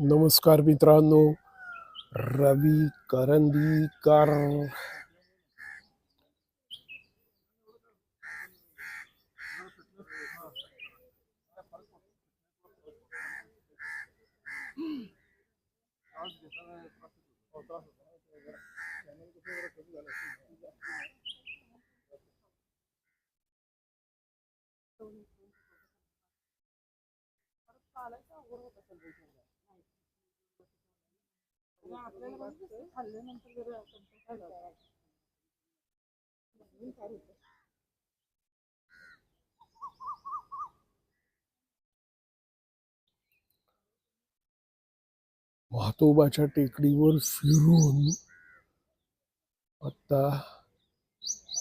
नमस्कार मित्रांनो रवी करंदीकर. महातोबाच्या टेकडीवर फिरून आता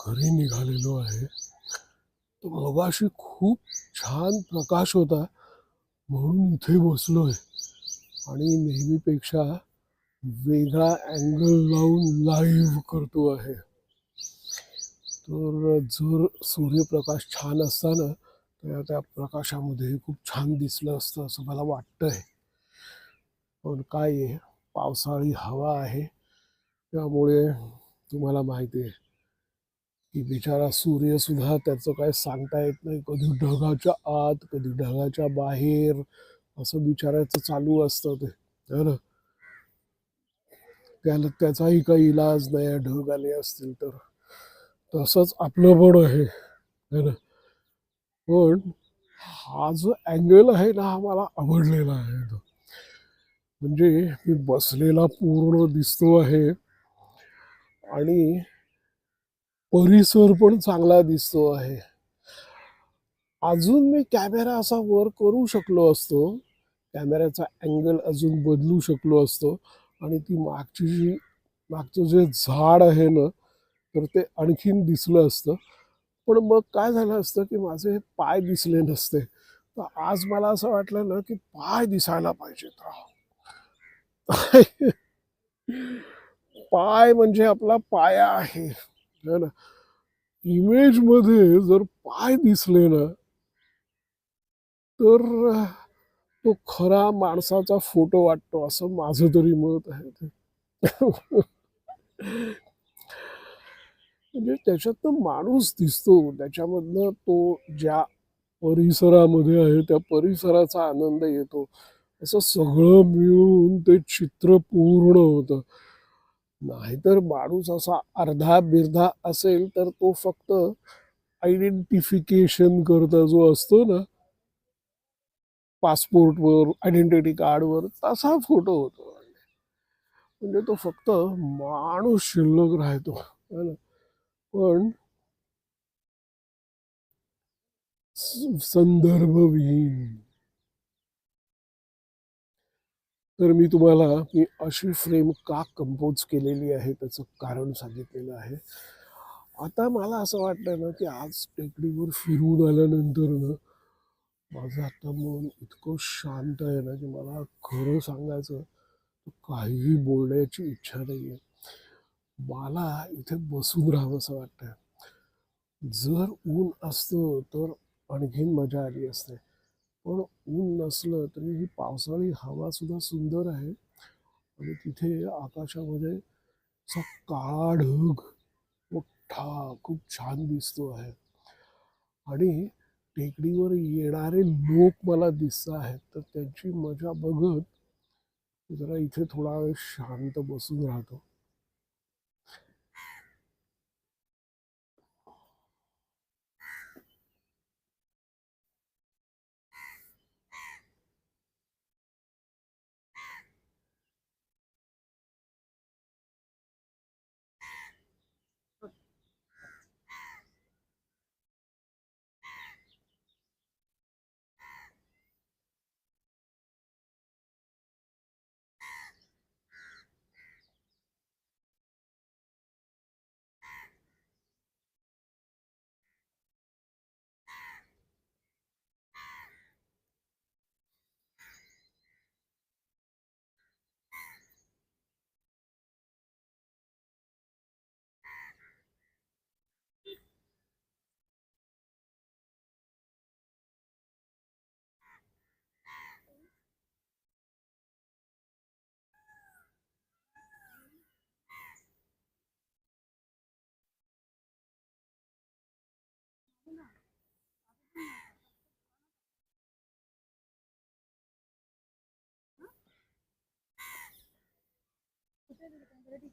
घरी निघालेलो आहे. तो मगाशी खूप छान प्रकाश होता म्हणून इथे बसलोय. आणि नेहमीपेक्षा वेगळा अँगल लावून लाईव्ह करतो आहे. तर जर सूर्यप्रकाश छान असता ना तर त्या प्रकाशामध्ये खूप छान दिसलं असतं असं मला वाटतंय. पण काय आहे पावसाळी हवा आहे. त्यामुळे तुम्हाला माहिती आहे की बिचारा सूर्यसुद्धा त्याचं काय सांगता येत नाही. कधी ढगाच्या आत कधी ढगाच्या बाहेर असं बिचारायचं चालू असतं ते. है ना? त्याला त्याचाही काही इलाज नाही ढग आले असतील तर. तसंच आपलं पण आहे. ना? पण हा जो अँगल आहे ना हा मला आवडलेला आहे तो. म्हणजे मी बसलेला पूर्ण दिसतो आहे. आणि परिसर पण चांगला दिसतो आहे. अजून मी कॅमेरा असा वर करू शकलो असतो. कॅमेऱ्याचा अँगल अजून बदलू शकलो असतो. आणि ती मागची जी मागचं जे झाड आहे ना तर ते आणखीन दिसलं असतं. पण मग काय झालं असतं की माझे हे पाय दिसले नसते. तर आज मला असं वाटलं ना की पाय दिसायला पाहिजेत राह पाय म्हणजे आपला पाया आहे. ना? इमेजमध्ये जर पाय दिसले ना तर तो खरा माणसाचा फोटो वाटतो असं माझं तरी मत आहे ते. म्हणजे त्याच्यातनं माणूस दिसतो त्याच्यामधनं तो ज्या परिसरामध्ये आहे त्या परिसराचा आनंद येतो. असं सगळं मिळून ते चित्र पूर्ण होतं. नाहीतर माणूस असा अर्धा बिर्धा असेल तर तो फक्त आयडेंटिफिकेशन करता जो असतो ना पासपोर्टवर आयडेंटिटी कार्डवर तसा फोटो होतो. म्हणजे तो फक्त माणूस शिल्लक राहतो. है ना? पण संदर्भविहीन तर मी तुम्हाला मी अशी फ्रेम का कंपोज केलेली आहे त्याचं कारण सांगितलेलं आहे. आता मला असं वाटतं ना की आज टेकडीवर फिरून आल्यानंतर ना माझं आता मन इतकं शांत आहे ना की मला खरं सांगायचं काहीही बोलण्याची इच्छा नाही आहे मला इथे बसून राहावं असं वाटतं जर ऊन असतं तर आणखीन मजा आली असते. पण ऊन नसलं तरी ही पावसाळी हवासुद्धा सुंदर आहे. आणि तिथे आकाशामध्ये असा काळा ढग मोठा खूप छान दिसतो आहे. आणि टेकडीवर येणारे लोक मला दिसत आहेत तर त्यांची मजा बघत जरा इथे थोडा वेळ शांत बसून राहतो. 对对对我的地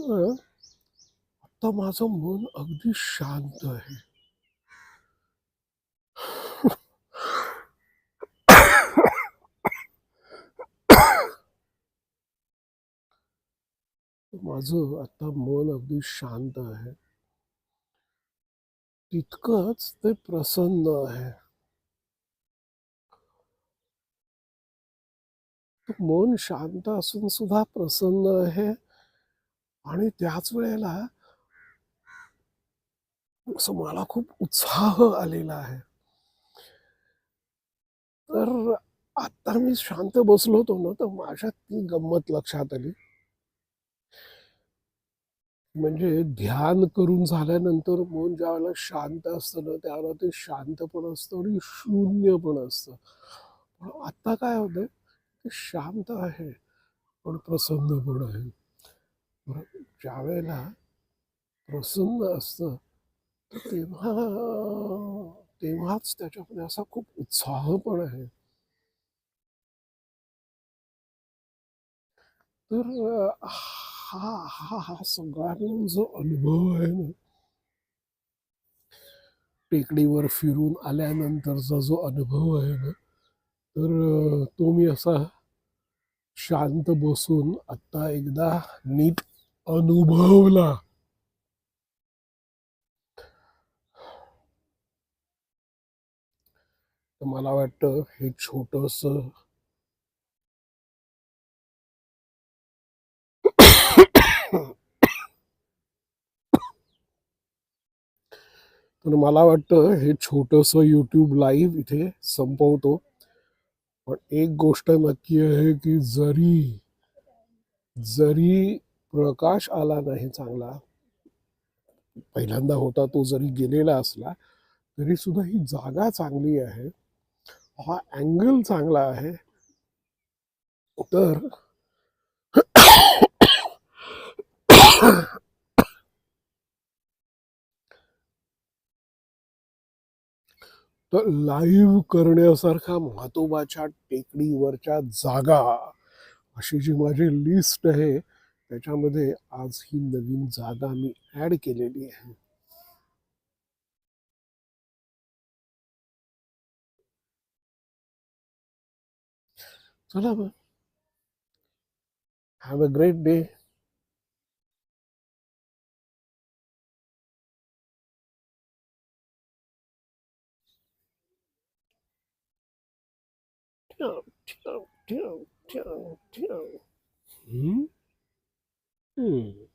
सर आता माझं मन अगदी शांत आहे. माझं आता मन अगदी शांत आहे. तितकंच ते प्रसन्न आहे. मन शांत असून सुद्धा प्रसन्न आहे. आणि त्याच वेळेला असं मला खूप उत्साह आलेला आहे. तर आता मी शांत बसलो होतो ना तर माझ्या ती गंमत लक्षात आली. म्हणजे ध्यान करून झाल्यानंतर मन ज्या वेळेला शांत असतं ना त्यावेळेला ते शांत पण असतं आणि शून्य पण असतं. पण आता काय होतंय ते शांत आहे पण प्रसन्न पण आहे. ज्या ज्यावेळेला प्रसन्न असतं तर तेव्हा तेव्हाच त्याच्यामध्ये असा खूप उत्साह पण आहे. तर हा हा हा सगळा जो अनुभव आहे ना टेकडीवर फिरून आल्यानंतरचा जो अनुभव आहे ना तर तो मी असा शांत बसून आता एकदा नीट अनुभवला। मला वाटतं हे छोटस तर मला वाटतं हे छोटस युट्यूब लाईव्ह इथे संपवतो. पण एक गोष्ट नक्की आहे की जरी जरी प्रकाश आला नाही चांगला. पहिल्यांदा होता तो जरी गेलेला असला तरी सुद्धा ही जागा चांगली आहे. हा अँगल चांगला आहे. तर तर लाईव्ह करण्यासारखा म्हातोबाच्या टेकडीवरच्या जागा अशी जी माझी लिस्ट आहे त्याच्यामध्ये आज ही नवीन जागा मी ऍड केलेली आहे. चला मग हॅव अ ग्रेट डे ठेव ठेव ठेव ठेव ठेव. Hmm.